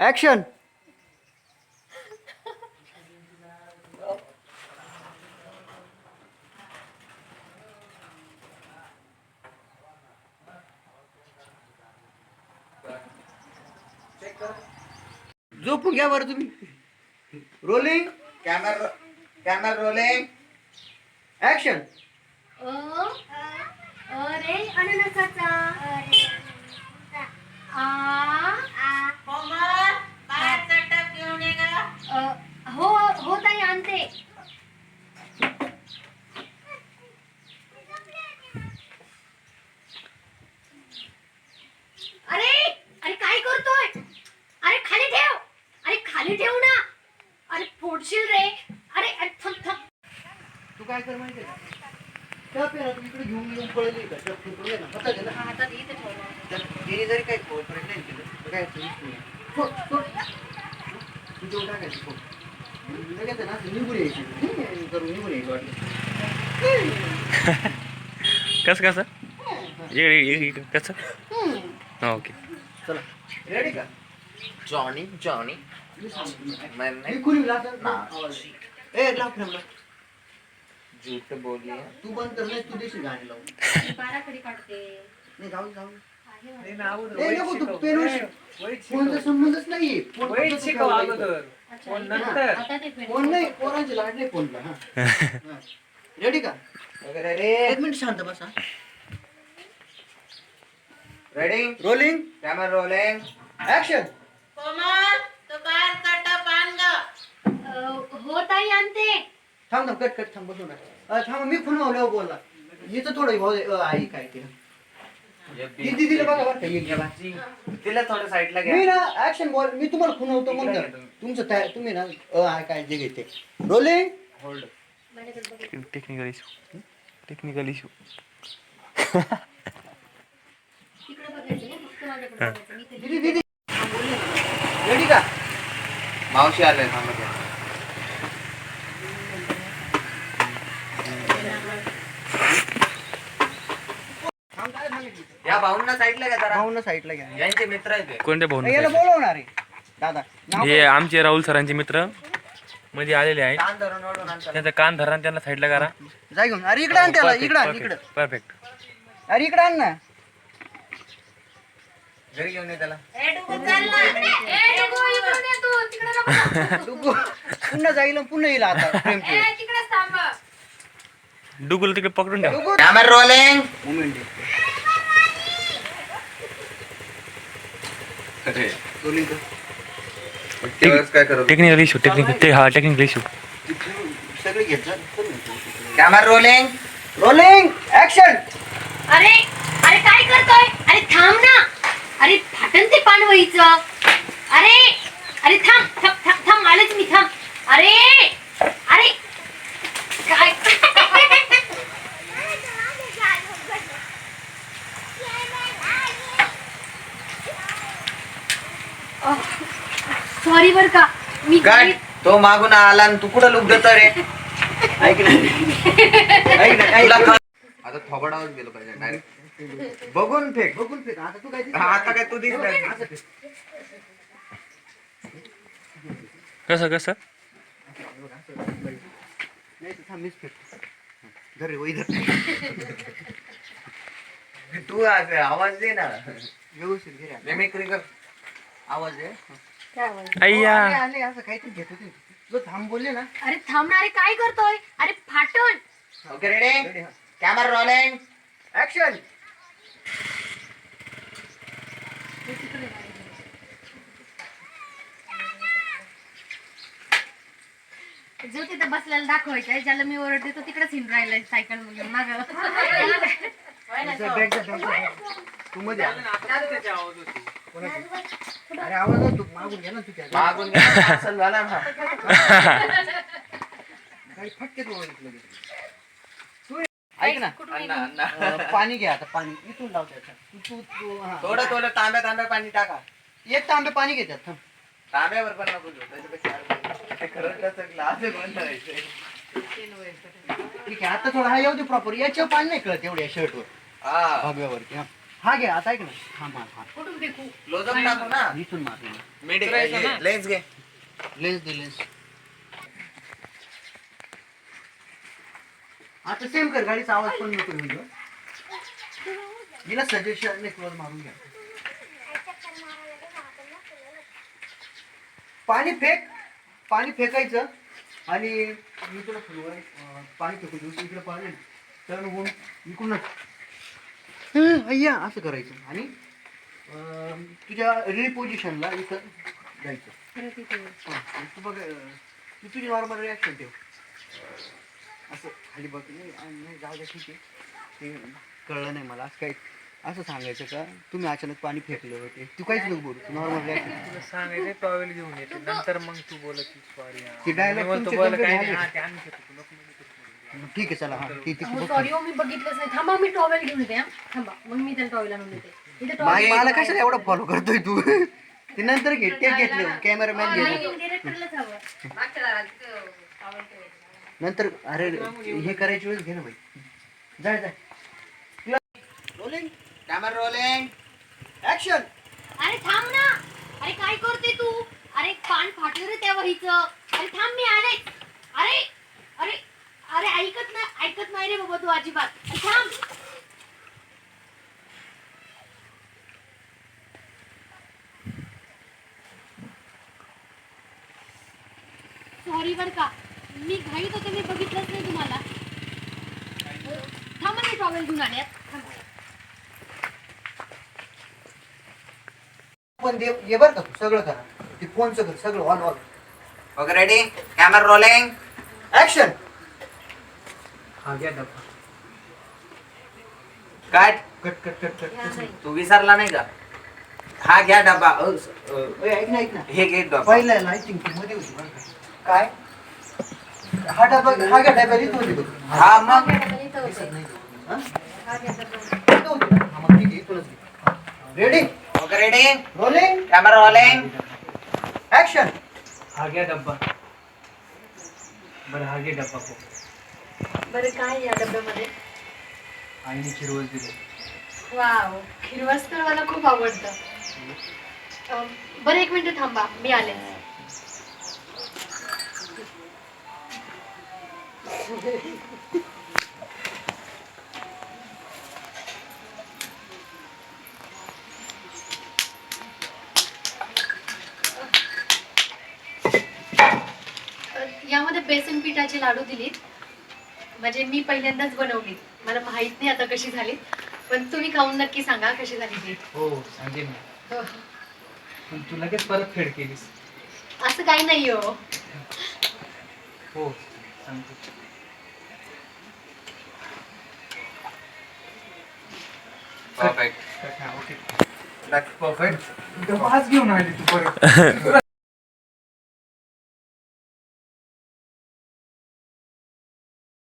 Action झोपून घ्या बरं तुम्ही. Rolling camera camera rolling action अ अरे अननसाचा. आ अ, हो हो ताई आणते. अरे अरे काय करतोय? अरे खाली ठेव. अरे खाली ठेव ना. अरे फोडशील रे. अरे अरे थांब थांब तू काय कर माहिती का त्या पेरा तू इकडे घेऊन येऊन पळली का त्या फुटले ना पता गेलं हातात इथे ठेवलं तर तिने जरी काही खोल पर्यंत केलं तर काय अडचण येत नाही. फो- फो- तू जेवढं टाकायचं फो. लगेच आहे ना असं निघून यायची हे करून निघून यायचं वाटलं कसं कसं इकडे इकडे इकडे कसं हा ओके चला रेडी का जॉनी जॉनी मी सांगतो. मैं मी खुली लावतो. ना. आवाज. ए लाव फ्रेम तू बंद कर नाही तू देशील गाणी लावून बाराखडी काढते. नाही जाऊ जाऊ आहे नाही नको, तू. पेनवर नाही. संबंधच नाहीये. शिकव अगोदर अच्छा, नंतर. आता ते पेन. पोरांचे लाड नाही हा. रेडी का? रेडी एक मिनिट शांत बसा. Ready rolling camera rolling action अ, हो ताई आणते. थांब थांब कट कट थांब बसू ना. थांब मी खुणवल्यावर बोलला हिचं थोडं भाऊ अ, आई काय ते. ही दिदीला बघा बरं का, एक गेला. तिला थोडं साईडला मी घ्या ना ऍक्शन बॉल मी तुम्हाला घ्या तुम्ही. तुमचं त्या- तुम्ही ना अ, आय काय जे घेते. Rolling hold. Technical issue technical issue तिकडे बघायचं नाही, फक्त माझ्याकडे बघायचं. मी इथे- दिदी दिदी. रेडी का? मावशी आले. थांब या भाऊंना साईडला घ्या जरा. भाऊंना साईडला घ्या. यांचे मित्र आहेत हे. कोणत्या भाऊ याला बोलवणार आहे. दादा नाव हे आमचे राहुल सरांचे मित्र. मध्ये आलेले आहेत. कान धरून ओढून आणतात. त्यांचा कान धरा आणि त्यांना साईडला करा. जा घेऊन. अरे इकडे आण त्याला इकडे आण इकडे. परफेक्ट अरे इकडे आण ना. घरी घेऊन ये त्याला. तू, पुन्हा जाईल आणि पुन्हा येईल आता. प्रेम. डुगुल तिकडे पकडून ठेवा. डुगू कॅमेरा रोलिंग मोमेंट रोलिंग कर काय करू टेक्निकल इशू टेक्निकल ते हा टेक्निकल इशू सगळे घेत जा कॅमेरा रोलिंग रोलिंग ऍक्शन अरे अरे काय करतोय? अरे थांब ना. अरे फाटन ते पाणवईच अरे अरे थांब थांब थांब थांब आलेच मी थांब अरे अरे काय सॉरी बर का मी गाठ तो मागून आला आणि तू कुठं लुक देतो रे ऐक ना ऐक ना ऐक तुला ना. खा- आता थोबडावर गेलो पाहिजे डायरेक्ट बघून फेक बघून फेक. आता तू काय? आता काय तू फेक. कसं कसं नाही तर थांब, मीच फेकतो. धर रे, वही धर. तू आज आवाज दे ना व्यवस्थित घे रे. मिमिक्री कर आवाज दे अय्या. आले, आले, असं काहीतरी घेत होते. जो थांब बोलले ना. अरे थांब ना अरे काय करतोय? अरे फाटण okay ready ready camera rolling action जो तिथं बसलेला दाखवायचा ज्याला मी ओरडते तो तिकडेच हिंड राहिलाय सायकल म्हणून माग. तू मध्ये आला. त्याची आवाज होती. कोणाची? अरे आवाज आहे, तू मागून घे ना तू त्या मागून पार्सल झाला ना काही फटकेच ओळखलं लगेच. तू ऐक ना अण्णा अण्णा अं, पाणी घे आता पाणी इथून लाव त्याच्यात तू तू तू हा. थोडं थोडं तांब्या तांब्या पाणी टाका एक तांबे पाणी घे त्यात थांब. तांब्यावर पण नको घेऊ त्याच्यापेक्षा त्याचं ग्लास बंद व्हायचंय. ठीक आहे आता थोडं हा येऊ दे प्रॉपर याच्यावर पाणी नाही कळत एवढ्या शर्टवर हा. भगव्यावरती हा. हा घे आता ऐक ना. हा मार हा. कुठून फेकू? क्लोजअप टाकू ना. इथून मार मिड लेन्स घे. लेन्स दे लेन्स आता सेम कर गाडीचा आवाज पण नको होईल हं. हिला सजेशन क्लोज मारून घ्या. पाणी फेक पाणी फेकायचं. आणि मी तुला फुलवर पाणी फेकून देऊ इकडे पाणी. टर्न होऊन हं, अय्या असं करायचं. आणि तुझ्या री पोझिशनला इथं जायचं तू बघ तू तुझी नॉर्मल रिॲक्शन ठेव. असं खाली बघ. नाही आणि नाही, जाऊ दे ठीक आहे. ते कळलं नाही मला. असं काही असं सांगायचं का? तुम्ही अचानक पाणी फेकले होते. तू काहीच नको बोलू. नॉर्मल तुला सांगायचं टॉवेल घेऊन येते नंतर मग तू बोलत की सॉरी ते dialogue म्हणतो तुमचे बोल complete काय नाही झाले. हा ते आम्ही घेतो तू नको म्हणू तू. ठीक आहे चला हा. सॉरी हो मी बघितलंच नाही. थांबा मी टॉवेल घेऊन येते हा. थांबा मग मी त्याला टॉवेल आणून देते. इथे मला कशाला एवढं फॉलो करतोय तू? ते नंतर घे ते घेतलं कॅमेरामॅन नाही, घे directorलाच हवं. नंतर अरे हे करायची वेळेस घे ना भाई जाय जाय. रोलिंग कॅमेरा रोलिंग ऍक्शन अरे थांब ना. अरे काय करते तू? अरे पान फाटलं रे त्या वहीचं अरे थांब मी आले. अरे अरे अरे ऐकत नाही ऐकत नाही रे बाबा तू अजिबात. अरे थांब. सॉरी बर का. मी घाईत होते मी बघितलंच नाही तुम्हाला. थांबा मी टॉवेल घेऊन आल्यात थांबा पण दे ये बरं का तू सगळं करा. ते फोनचं कर सगळं on on okay ready camera rolling action हा घ्या डब्बा काय कट कट कट कट. तू विसरला नाही का? हा घ्या डबा. अ, स- अ, ए, ऐक ना ऐक ना. हे घे डबा. पहिला लाइटिंगमध्ये होती बरं का? काय? हा डबा हा काय डबा इथं होती बघ. हा मग? हा? हा घ्या डबा. इथं होती ना? हा, मग ठीक आहे इथूनच ready okay ready rolling camera rolling action हा घ्या डब्बा. बरं हा घे डब्बा हो बरं काय या डब्यामध्ये आईने चिरवस दिले. वाव हिरवस तर मला खूप आवडतं. अं, बरं एक मिनिट थांबा मी आले अं, यामध्ये बेसन पिठाचे लाडू दिलीत. म्हणजे मी पहिल्यांदाच बनवली मला माहीत नाही आता कशी झाली पण तुम्ही खाऊन नक्की सांगा कशी झाली ती. हो सांगेन ना पण तू लगेच परत फेड केलीस. असं काही नाही हो. हो सांगतो. परफेक्ट कट हा ओके परफेक्ट घेऊन आली तू परत.